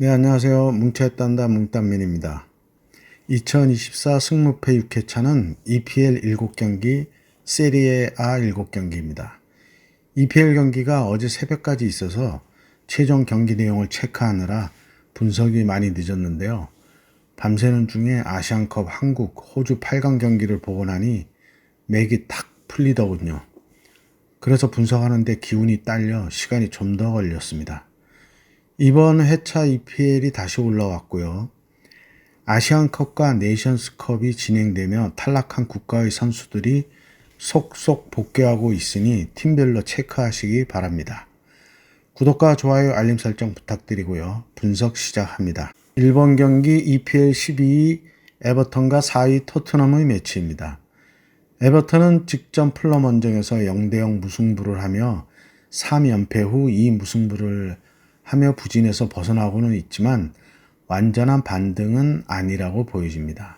네, 안녕하세요. 뭉쳤단다 뭉딴맨입니다. 2024 승무패 6회차는 EPL 7경기, 세리에 A 7경기입니다. EPL 경기가 어제 새벽까지 있어서 최종 경기 내용을 체크하느라 분석이 많이 늦었는데요. 밤새는 중에 아시안컵 한국, 호주 8강 경기를 보고 나니 맥이 탁 풀리더군요. 그래서 분석하는데 기운이 딸려 시간이 좀 더 걸렸습니다. 이번 회차 EPL이 다시 올라왔고요. 아시안컵과 네이션스컵이 진행되며 탈락한 국가의 선수들이 속속 복귀하고 있으니 팀별로 체크하시기 바랍니다. 구독과 좋아요 알림 설정 부탁드리고요. 분석 시작합니다. 1번 경기 EPL 12위 에버턴과 4위 토트넘의 매치입니다. 에버턴은 직전 플럼 원정에서 0대0 무승부를 하며 3연패 후 2무승부를 하며 부진에서 벗어나고는 있지만 완전한 반등은 아니라고 보여집니다.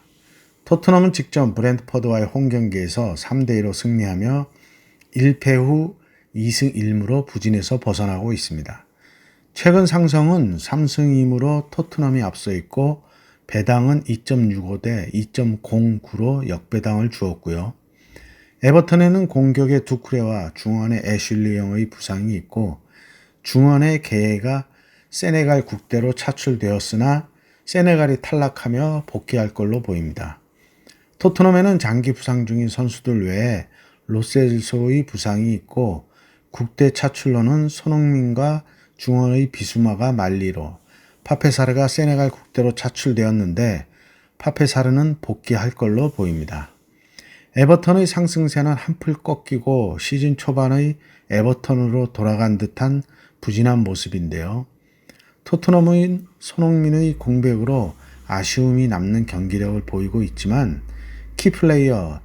토트넘은 직전 브랜드퍼드와의 홈 경기에서 3대2로 승리하며 1패 후 2승 1무로 부진에서 벗어나고 있습니다. 최근 상승은 3승 2무로 토트넘이 앞서 있고 배당은 2.65대 2.09로 역배당을 주었고요. 에버턴에는 공격의 두크레와 중원의 애슐리 영의 부상이 있고 중원의 계획가 세네갈 국대로 차출되었으나 세네갈이 탈락하며 복귀할 걸로 보입니다. 토트넘에는 장기 부상 중인 선수들 외에 로셀소의 부상이 있고 국대 차출로는 손흥민과 중원의 비수마가 말리로 파페사르가 세네갈 국대로 차출되었는데 파페사르는 복귀할 걸로 보입니다. 에버턴의 상승세는 한풀 꺾이고 시즌 초반의 에버턴으로 돌아간 듯한 부진한 모습인데요. 토트넘의 손흥민의 공백으로 아쉬움이 남는 경기력을 보이고 있지만 키플레이어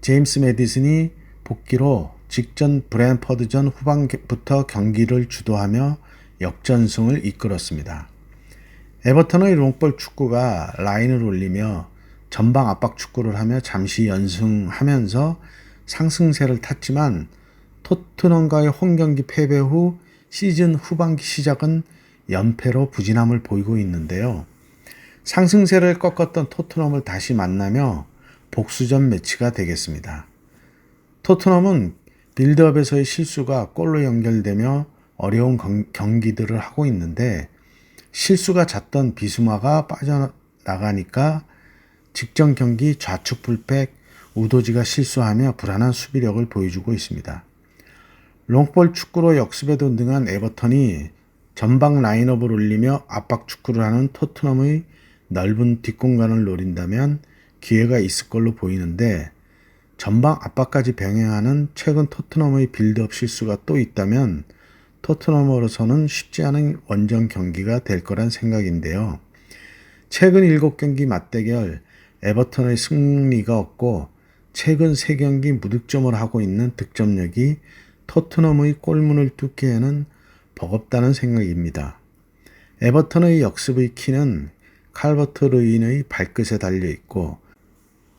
제임스 메디슨이 복귀로 직전 브랜퍼드전 후반부터 경기를 주도하며 역전승을 이끌었습니다. 에버턴의 롱볼 축구가 라인을 올리며 전방 압박 축구를 하며 잠시 연승하면서 상승세를 탔지만 토트넘과의 홈 경기 패배 후 시즌 후반기 시작은 연패로 부진함을 보이고 있는데요. 상승세를 꺾었던 토트넘을 다시 만나며 복수전 매치가 되겠습니다. 토트넘은 빌드업에서의 실수가 골로 연결되며 어려운 경기들을 하고 있는데 실수가 잦던 비수마가 빠져나가니까 직전 경기 좌측 불백 우도지가 실수하며 불안한 수비력을 보여주고 있습니다. 롱볼 축구로 역습에도 능한 에버턴이 전방 라인업을 올리며 압박 축구를 하는 토트넘의 넓은 뒷공간을 노린다면 기회가 있을 걸로 보이는데 전방 압박까지 병행하는 최근 토트넘의 빌드업 실수가 또 있다면 토트넘으로서는 쉽지 않은 원정 경기가 될 거란 생각인데요. 최근 7경기 맞대결 에버턴의 승리가 없고 최근 3경기 무득점을 하고 있는 득점력이 토트넘의 골문을 뚫기에는 버겁다는 생각입니다. 에버턴의 역습의 키는 칼버트 르인의 발끝에 달려 있고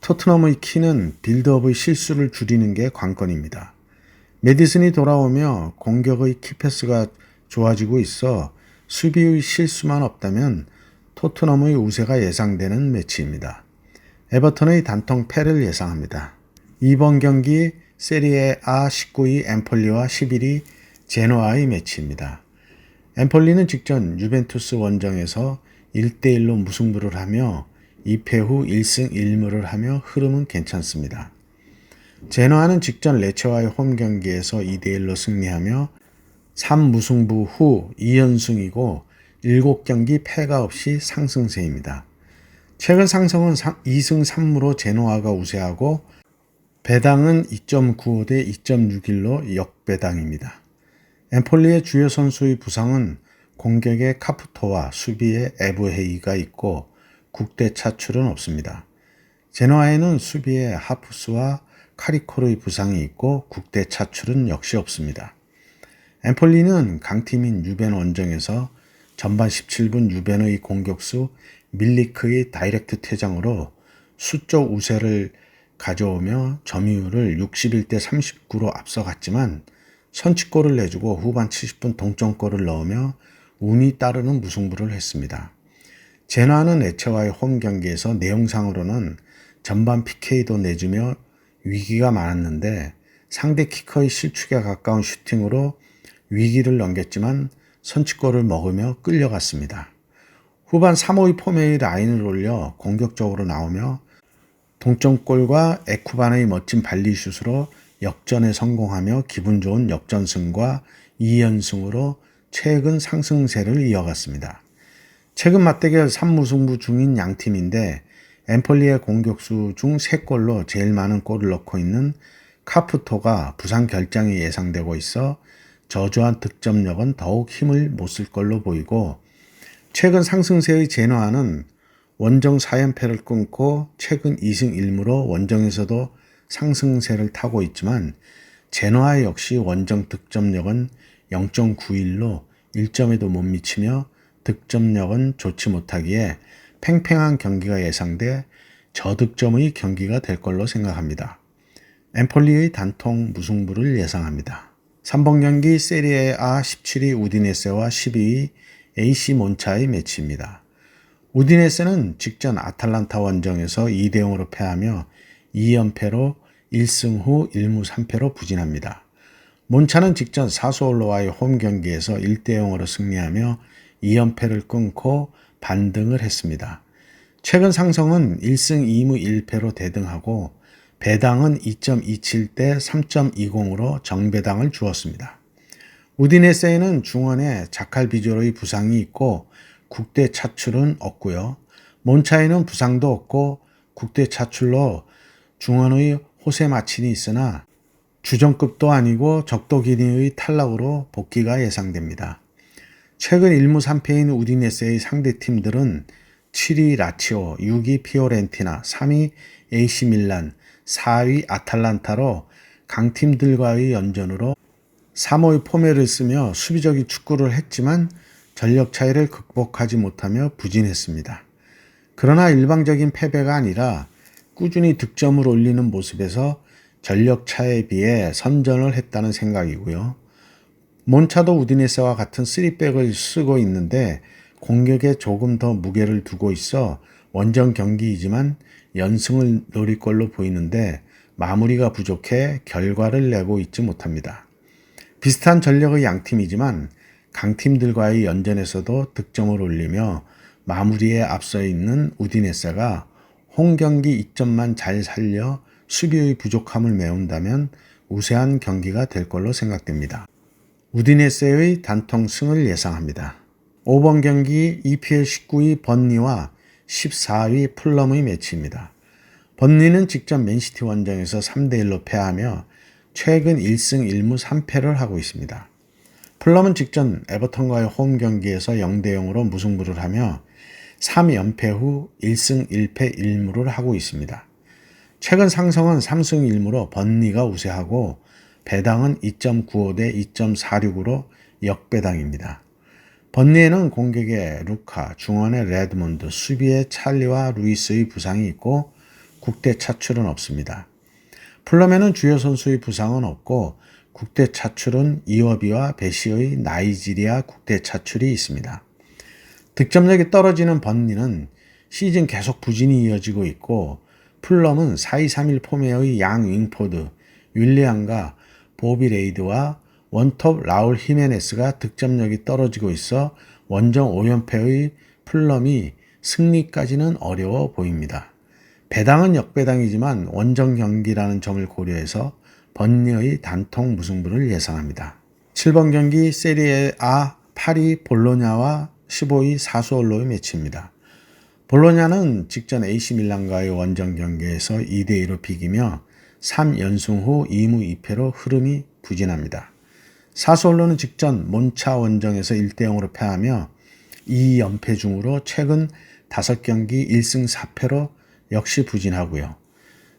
토트넘의 키는 빌드업의 실수를 줄이는 게 관건입니다. 메디슨이 돌아오며 공격의 키패스가 좋아지고 있어 수비의 실수만 없다면 토트넘의 우세가 예상되는 매치입니다. 에버턴의 단통 패를 예상합니다. 이번 경기 세리에 A 19위 엠폴리와 11위 제노아의 매치입니다. 엠폴리는 직전 유벤투스 원정에서 1대1로 무승부를 하며 2패 후 1승 1무를 하며 흐름은 괜찮습니다. 제노아는 직전 레체와의 홈 경기에서 2대1로 승리하며 3무승부 후 2연승이고 7경기 패가 없이 상승세입니다. 최근 상승은 2승 3무로 제노아가 우세하고 배당은 2.95 대 2.61로 역배당입니다. 엠폴리의 주요 선수의 부상은 공격의 카프토와 수비의 에브헤이가 있고 국대 차출은 없습니다. 제노아에는 수비의 하프스와 카리코르의 부상이 있고 국대 차출은 역시 없습니다. 엠폴리는 강팀인 유벤 원정에서 전반 17분 유벤의 공격수 밀리크의 다이렉트 퇴장으로 수적 우세를 가져오며 점유율을 61대 39로 앞서갔지만 선취골을 내주고 후반 70분 동점골을 넣으며 운이 따르는 무승부를 했습니다. 제나는 에체와의 홈 경기에서 내용상으로는 전반 PK도 내주며 위기가 많았는데 상대 키커의 실축에 가까운 슈팅으로 위기를 넘겼지만 선취골을 먹으며 끌려갔습니다. 후반 3호의 포메의 라인을 올려 공격적으로 나오며 동점골과 에쿠반의 멋진 발리슛으로 역전에 성공하며 기분 좋은 역전승과 2연승으로 최근 상승세를 이어갔습니다. 최근 맞대결 3무승부 중인 양팀인데 엠폴리의 공격수 중 3골로 제일 많은 골을 넣고 있는 카프토가 부상 결장이 예상되고 있어 저조한 득점력은 더욱 힘을 못 쓸 걸로 보이고 최근 상승세의 제노아는 원정 4연패를 끊고 최근 2승 1무로 원정에서도 상승세를 타고 있지만 제노아 역시 원정 득점력은 0.91로 1점에도 못 미치며 득점력은 좋지 못하기에 팽팽한 경기가 예상돼 저득점의 경기가 될 걸로 생각합니다. 엠폴리의 단통 무승부를 예상합니다. 3번 경기 세리에 A 17위 우디네세와 12위 AC 몬차의 매치입니다. 우디네세는 직전 아탈란타 원정에서 2대 0으로 패하며 2연패로 1승 후 1무 3패로 부진합니다. 몬차는 직전 사소올로와의 홈 경기에서 1대 0으로 승리하며 2연패를 끊고 반등을 했습니다. 최근 상성은 1승 2무 1패로 대등하고 배당은 2.27대 3.20으로 정배당을 주었습니다. 우디네세에는 중원에 자칼 비조로의 부상이 있고 국대 차출은 없고요. 몬차에는 부상도 없고 국대 차출로 중원의 호세 마친이 있으나 주전급도 아니고 적도 기니의 탈락으로 복귀가 예상됩니다. 최근 1무 3패인 우디네세의 상대 팀들은 7위 라치오, 6위 피오렌티나, 3위 AC 밀란, 4위 아탈란타로 강팀들과의 연전으로 3호의 포메를 쓰며 수비적인 축구를 했지만 전력 차이를 극복하지 못하며 부진했습니다. 그러나 일방적인 패배가 아니라 꾸준히 득점을 올리는 모습에서 전력 차에 비해 선전을 했다는 생각이고요. 몬차도 우디네스와 같은 3백을 쓰고 있는데 공격에 조금 더 무게를 두고 있어 원정 경기이지만 연승을 노릴 걸로 보이는데 마무리가 부족해 결과를 내고 있지 못합니다. 비슷한 전력의 양팀이지만 강팀들과의 연전에서도 득점을 올리며 마무리에 앞서 있는 우디네스가 홈 경기 이점만 잘 살려 수비의 부족함을 메운다면 우세한 경기가 될 걸로 생각됩니다. 우디네스의 단통 승을 예상합니다. 5번 경기 EPL 19위 번니와 14위 풀럼의 매치입니다. 번니는 직전 맨시티 원정에서 3대1로 패하며 최근 1승 1무 3패를 하고 있습니다. 플럼은 직전 에버턴과의 홈 경기에서 0대 0으로 무승부를 하며 3연패 후 1승 1패 1무를 하고 있습니다. 최근 상성은 3승 1무로 번니가 우세하고 배당은 2.95 대 2.46으로 역배당입니다. 번니에는 공격에 루카, 중원의 레드몬드, 수비에 찰리와 루이스의 부상이 있고 국대 차출은 없습니다. 플럼에는 주요 선수의 부상은 없고 국대 차출은 이어비와 베시의 나이지리아 국대 차출이 있습니다. 득점력이 떨어지는 번니는 시즌 계속 부진이 이어지고 있고 플럼은 4-2-3-1 포메의 양 윙포드, 윌리안과 보비 레이드와 원톱 라울 히메네스가 득점력이 떨어지고 있어 원정 5연패의 플럼이 승리까지는 어려워 보입니다. 배당은 역배당이지만 원정 경기라는 점을 고려해서 번니의 단통 무승부를 예상합니다. 7번 경기 세리에 A 8위 볼로냐와 15위 사수올로의 매치입니다. 볼로냐는 직전 AC 밀란과의 원정 경기에서 2대2로 비기며 3연승 후 2무 2패로 흐름이 부진합니다. 사수올로는 직전 몬차 원정에서 1대0으로 패하며 2연패 중으로 최근 5경기 1승 4패로 역시 부진하고요.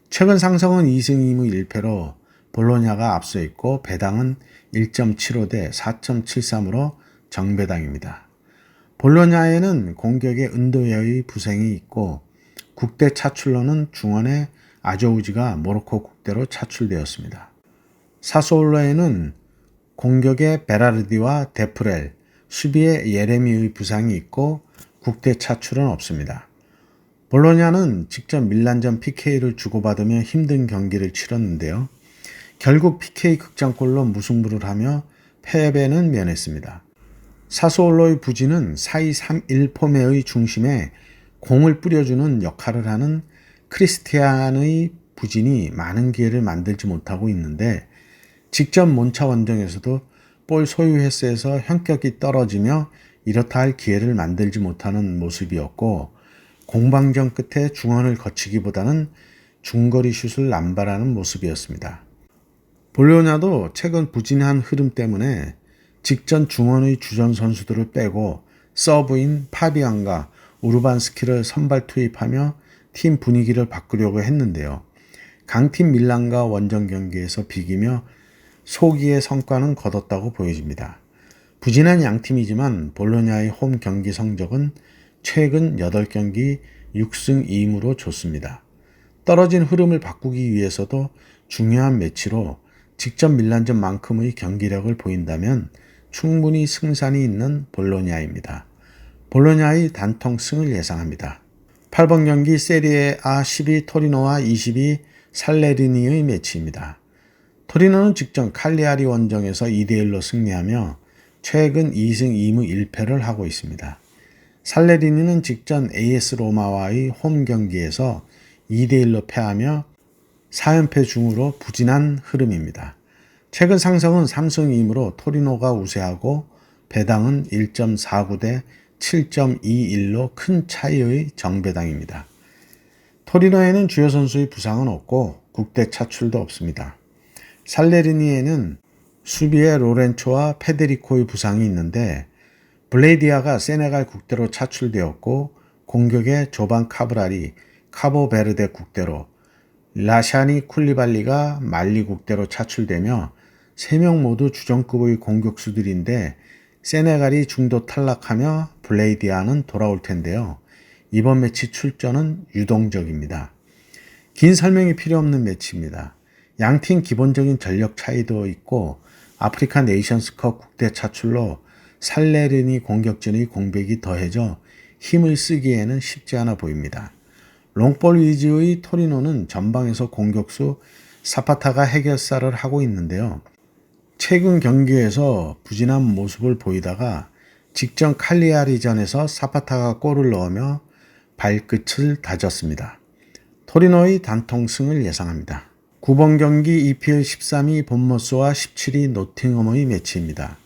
최근 상성은 2승 2무 1패로 볼로냐가 앞서 있고 배당은 1.75 대 4.73으로 정배당입니다. 볼로냐에는 공격에 은도여의 부생이 있고 국대 차출로는 중원의 아조우지가 모로코 국대로 차출되었습니다. 사소올로에는 공격에 베라르디와 데프렐, 수비에 예레미의 부상이 있고 국대 차출은 없습니다. 볼로냐는 직접 밀란전 PK를 주고받으며 힘든 경기를 치렀는데요. 결국 PK 극장골로 무승부를 하며 패배는 면했습니다. 사소올로의 부진은 4-2-3-1 포메의 중심에 공을 뿌려주는 역할을 하는 크리스티안의 부진이 많은 기회를 만들지 못하고 있는데 직접 몬차 원정에서도 볼 소유 횟수에서 현격이 떨어지며 이렇다 할 기회를 만들지 못하는 모습이었고 공방전 끝에 중원을 거치기보다는 중거리 슛을 남발하는 모습이었습니다. 볼로냐도 최근 부진한 흐름 때문에 직전 중원의 주전 선수들을 빼고 서브인 파비안과 우르반스키를 선발 투입하며 팀 분위기를 바꾸려고 했는데요. 강팀 밀란과 원정 경기에서 비기며 소기의 성과는 거뒀다고 보여집니다. 부진한 양팀이지만 볼로냐의 홈 경기 성적은 최근 8경기 6승 2무로 좋습니다. 떨어진 흐름을 바꾸기 위해서도 중요한 매치로 직접 밀란전만큼의 경기력을 보인다면 충분히 승산이 있는 볼로냐입니다. 볼로냐의 단통 승을 예상합니다. 8번 경기 세리에 A 12 토리노와 22 살레리니의 매치입니다. 토리노는 직전 칼리아리 원정에서 2대1로 승리하며 최근 2승 2무 1패를 하고 있습니다. 살레리니는 직전 AS 로마와의 홈 경기에서 2대1로 패하며 4연패 중으로 부진한 흐름입니다. 최근 상승은 3승 2무로 토리노가 우세하고 배당은 1.49 대 7.21로 큰 차이의 정배당입니다. 토리노에는 주요 선수의 부상은 없고 국대 차출도 없습니다. 살레리니에는 수비에 로렌초와 페데리코의 부상이 있는데 블레이디아가 세네갈 국대로 차출되었고 공격에 조반 카브랄이 카보베르데 국대로 라샤니 쿨리발리가 말리 국대로 차출되며 3명 모두 주전급의 공격수들인데 세네갈이 중도 탈락하며 블레이디아는 돌아올 텐데요. 이번 매치 출전은 유동적입니다. 긴 설명이 필요 없는 매치입니다. 양팀 기본적인 전력 차이도 있고 아프리카 네이션스컵 국대 차출로 살레르니 공격진의 공백이 더해져 힘을 쓰기에는 쉽지 않아 보입니다. 롱볼 위즈의 토리노는 전방에서 공격수 사파타가 해결사를 하고 있는데요. 최근 경기에서 부진한 모습을 보이다가 직전 칼리아리전에서 사파타가 골을 넣으며 발끝을 다졌습니다. 토리노의 단통승을 예상합니다. 9번 경기 EPL 13위 본머스와 17위 노팅엄의 매치입니다.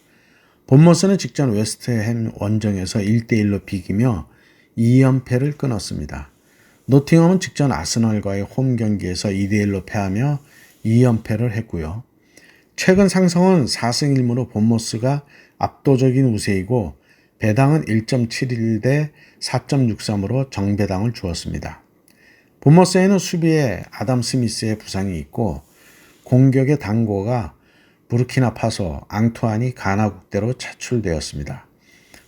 본머스는 직전 웨스트햄 원정에서 1대1로 비기며 2연패를 끊었습니다. 노팅엄은 직전 아스널과의 홈 경기에서 2대1로 패하며 2연패를 했고요. 최근 상승은 4승 1무로 본머스가 압도적인 우세이고 배당은 1.71 대 4.63으로 정배당을 주었습니다. 본머스에는 수비에 아담 스미스의 부상이 있고 공격의 당고가 부르키나파소 앙투안이 가나 국대로 차출되었습니다.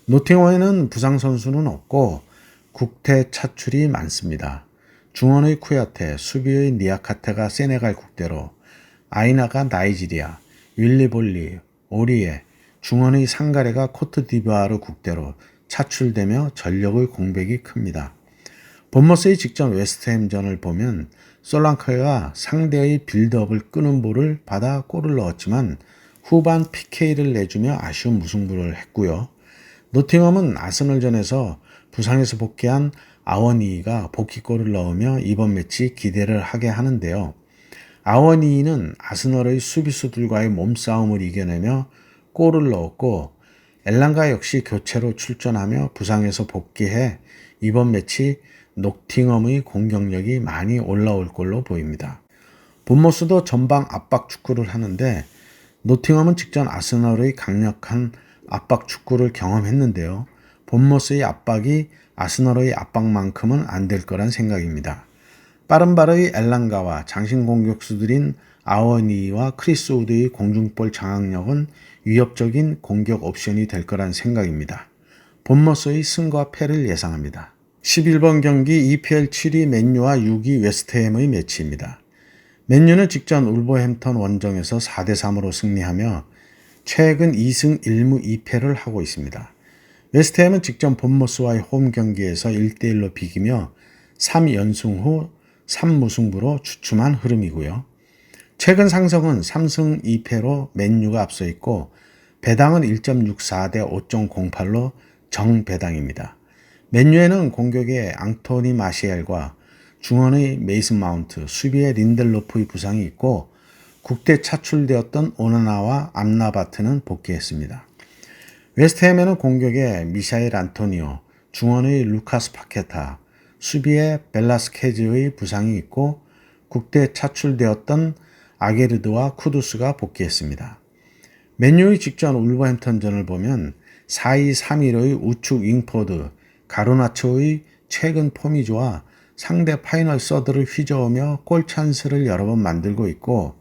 노팅원에는 부상 선수는 없고 국대 차출이 많습니다. 중원의 쿠야테, 수비의 니아카테가 세네갈 국대로, 아이나가 나이지리아, 윌리볼리, 오리에, 중원의 상가레가 코트디부아르 국대로 차출되며 전력의 공백이 큽니다. 본머스의 직전 웨스트햄전을 보면 솔랑카가 상대의 빌드업을 끄는 볼을 받아 골을 넣었지만 후반 PK를 내주며 아쉬운 무승부를 했고요. 노팅엄은 아스널전에서 부상에서 복귀한 아워니가 복귀골을 넣으며 이번 매치 기대를 하게 하는데요. 아워니는 아스널의 수비수들과의 몸싸움을 이겨내며 골을 넣었고 엘랑가 역시 교체로 출전하며 부상에서 복귀해 이번 매치 녹팅엄의 공격력이 많이 올라올 걸로 보입니다. 본머스도 전방 압박 축구를 하는데 노팅엄은 직전 아스널의 강력한 압박 축구를 경험했는데요. 본머스의 압박이 아스널의 압박만큼은 안 될 거란 생각입니다. 빠른 발의 엘랑가와 장신 공격수들인 아워니와 크리스 우드의 공중볼 장악력은 위협적인 공격 옵션이 될 거란 생각입니다. 본머스의 승과 패를 예상합니다. 11번 경기 EPL 7위 맨유와 6위 웨스트햄의 매치입니다. 맨유는 직전 울버햄턴 원정에서 4대3으로 승리하며 최근 2승 1무 2패를 하고 있습니다. 웨스트햄은 직전 본머스와의 홈 경기에서 1대1로 비기며 3연승 후 3무승부로 주춤한 흐름이고요. 최근 상승은 3승 2패로 맨유가 앞서 있고 배당은 1.64 대 5.08로 정배당입니다. 맨유에는 공격에 앙토니 마시엘과 중원의 메이슨 마운트, 수비의 린델로프의 부상이 있고 국대 차출되었던 오나나와 암나바트는 복귀했습니다. 웨스트햄에는 공격에 미샤일 안토니오, 중원의 루카스 파케타, 수비에 벨라스케즈의 부상이 있고 국대 차출되었던 아게르드와 쿠두스가 복귀했습니다. 맨유의 직전 울버햄턴전을 보면 4-2-3-1의 우측 윙포드 가르나초의 최근 폼이 좋아 상대 파이널 서드를 휘저으며 골 찬스를 여러 번 만들고 있고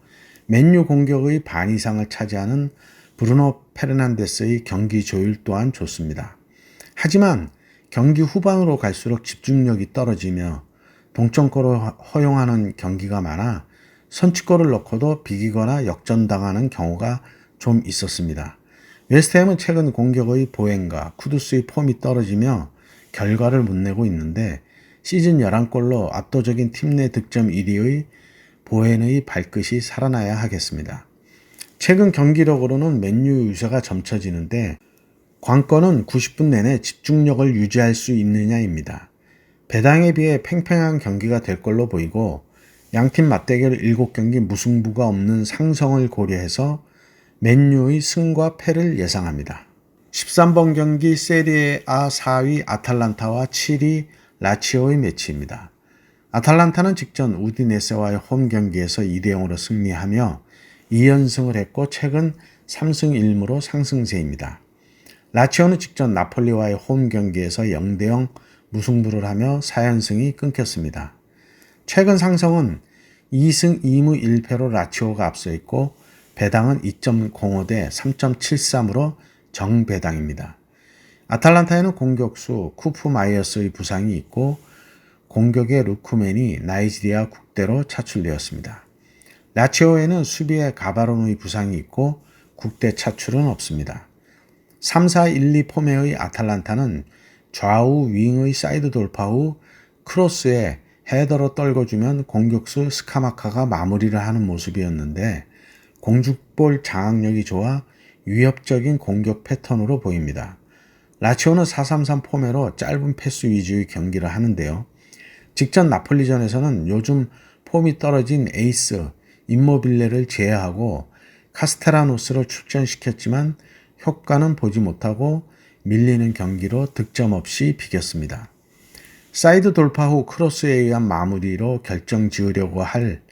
맨유 공격의 반 이상을 차지하는 브루노 페르난데스의 경기 조율 또한 좋습니다. 하지만 경기 후반으로 갈수록 집중력이 떨어지며 동점골을 허용하는 경기가 많아 선취골을 넣고도 비기거나 역전당하는 경우가 좀 있었습니다. 웨스트햄은 최근 공격의 보행과 쿠두스의 폼이 떨어지며 결과를 못 내고 있는데 시즌 11골로 압도적인 팀 내 득점 1위의 보헨의 발끝이 살아나야 하겠습니다. 최근 경기력으로는 맨유 유세가 점쳐지는데 관건은 90분 내내 집중력을 유지할 수 있느냐입니다. 배당에 비해 팽팽한 경기가 될 걸로 보이고 양팀 맞대결 7경기 무승부가 없는 상성을 고려해서 맨유의 승과 패를 예상합니다. 13번 경기 세리에 A 4위 아탈란타와 7위 라치오의 매치입니다. 아탈란타는 직전 우디네세와의 홈 경기에서 2대 0으로 승리하며 2연승을 했고 최근 3승 1무로 상승세입니다. 라치오는 직전 나폴리와의 홈 경기에서 0대 0 무승부를 하며 4연승이 끊겼습니다. 최근 상승은 2승 2무 1패로 라치오가 앞서 있고 배당은 2.05 대 3.73으로 정배당입니다. 아탈란타에는 공격수 쿠프 마이어스의 부상이 있고 공격의 루크맨이 나이지리아 국대로 차출되었습니다. 라치오에는 수비에 가바로노의 부상이 있고 국대 차출은 없습니다. 3-4-1-2 포메의 아탈란타는 좌우 윙의 사이드 돌파 후 크로스에 헤더로 떨궈주면 공격수 스카마카가 마무리를 하는 모습이었는데 공중볼 장악력이 좋아 위협적인 공격 패턴으로 보입니다. 라치오는 4-3-3 포메로 짧은 패스 위주의 경기를 하는데요. 직전 나폴리전에서는 요즘 폼이 떨어진 에이스 임모빌레를 제외하고 카스테라노스를 출전시켰지만 효과는 보지 못하고 밀리는 경기로 득점 없이 비겼습니다. 사이드 돌파 후 크로스에 의한 마무리로 결정 지으려고 할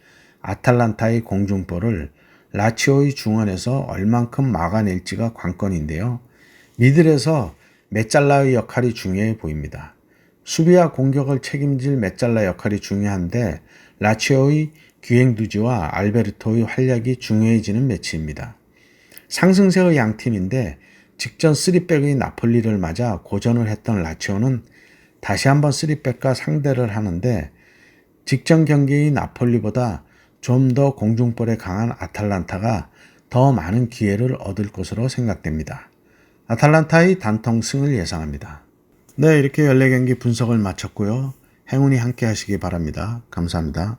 아탈란타의 공중볼을 라치오의 중원에서 얼만큼 막아낼지가 관건인데요. 미들에서 메잘라의 역할이 중요해 보입니다. 수비와 공격을 책임질 메잘라 역할이 중요한데 라치오의 기행두지와 알베르토의 활약이 중요해지는 매치입니다. 상승세의 양 팀인데 직전 3백의 나폴리를 맞아 고전을 했던 라치오는 다시 한번 3백과 상대를 하는데 직전 경기의 나폴리보다 좀 더 공중볼에 강한 아탈란타가 더 많은 기회를 얻을 것으로 생각됩니다. 아탈란타의 단통 승을 예상합니다. 네, 이렇게 14경기 분석을 마쳤고요. 행운이 함께 하시기 바랍니다. 감사합니다.